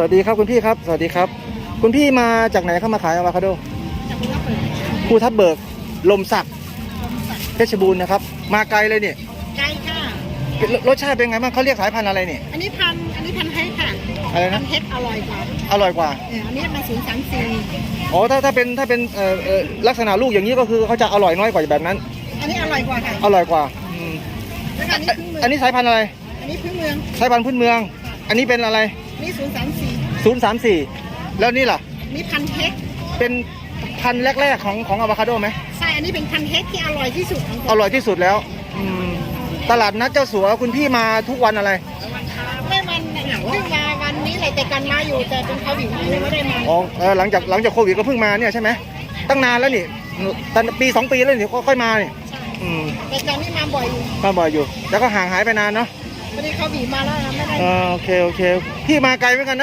วัสดีครับคุณพี่ครับ สวัสดีครับ คุณพี่มาจากไหนเข้ามาขายอะวาคาโดจากคุณรับเปิดภูทับเบิกลมสักเพชรบูรณ์นะครับ มาไกลเลยเนี่ยไก่ค่ะรรสชาติเป็นไงบ้างเขาเรียกสายพันธุ์อะไรเนี่ยอันนี้พันธุ์อันนี้พันธุ์เฮ็ดค่ะอะไรพันะนธุ์เฮ็ดอร่อยกว่าอร่อยกว่าเอออันนี้มันศูนย์สามสี่อ๋อถ้าถ้าเป็นถ้าเป็นเอ่อเอ่อลักษณะลูกอย่างนี้ก็คือเขาจะอร่อยน้อยกว่าแบบนั้น อันนี้อร่อยกว่าค่ะอร่อยกว่าอืมแล้วก็อันนี้พึ่งเมืองอันนี้สายพันธุ์อะไร อันนี้พึ่งเมืองสายพันธุ์พื้นเมือง อันนี้เป็นอะไร นี่ศูนย์สามสี่ศูนย์สามสี่แล้วนี่ล่ะนี่พันธุ์เฮ็ดเป็นพันธุ์แรกๆของของอะวาคาโดไหมใช่อันนี้เป็นพันธุ์เฮ็ดที่อร่อยที่สุดของอร่อยที่สุดแล้วอืมตลาดนัดเจ้าสัวคุณพี่มาทุกวันอะไร ไม่มันเพิ่งมาวันนี้เลยแต่กันมาอยู่แต่เป็นเขาอยู่ยังไม่ได้มาอ๋อเออหลังจากหลังจากโควิดก็เพิ่งมาเนี่ยใช่ไหมตั้งนานแล้วนี่ตั้งปีสองปีแล้วนี่ค่อยๆมาเนี่ยใช่อืมแต่กันนี่มาบ่อยอยู่มาบ่อยอยู่ แล้วก็ห่างหายไปนานเนาะ วันนี้เขาบีมาแล้วนะไม่ได้ อ่าโอเคโอเค พี่มาไกลเหมือนกันนะ